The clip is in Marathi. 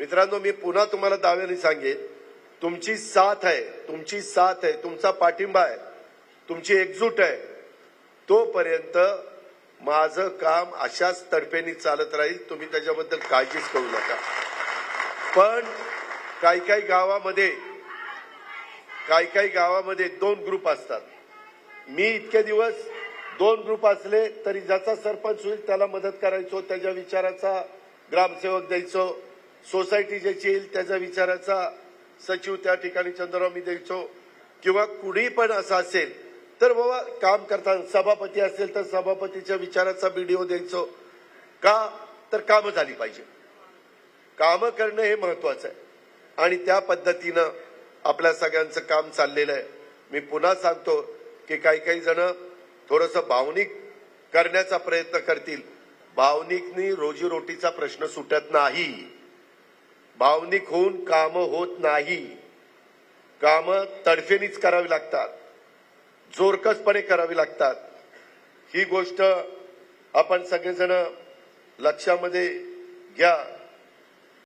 मित्रांनो मी पुन्हा तुम्हाला दाव्याने सांगेन तुमची साथ आहे तुमची साथ आहे तुमचा पाठिंबा आहे तुमची एकजूट आहे तोपर्यंत माझं काम अशाच तडफेनी चालत राहील तुम्ही त्याच्याबद्दल काळजीच करू नका. पण काही काही गावामध्ये काही काही गावामध्ये दोन ग्रुप असतात. मी इतके दिवस दोन ग्रुप असले तरी ज्याचा सरपंच होईल त्याला मदत करायचो त्याच्या विचाराचा ग्रामसेवक द्यायचो सोसायटी ज्याची येईल त्याचा विचाराचा सचिव त्या ठिकाणी चंद्रराव मी द्यायचो किंवा कुणी पण असं असेल तर बाबा काम करताना सभापती असेल तर सभापतीच्या विचाराचा व्हिडिओ द्यायचो. का? तर कामं झाली पाहिजे. कामं करणं हे महत्वाचं आहे. आणि त्या पद्धतीनं आपल्या सगळ्यांचं काम चाललेलं आहे. मी पुन्हा सांगतो की काही काही जण थोडस भावनिक करण्याचा प्रयत्न करतील. भावनिकनी रोजीरोटीचा प्रश्न सुटत नाही. भावनिक होऊन कामं होत नाही. कामं तडफेनीच करावी लागतात. जोरकसपणे करावी लागतात. ही गोष्ट आपण सगळेजण लक्षामध्ये घ्या.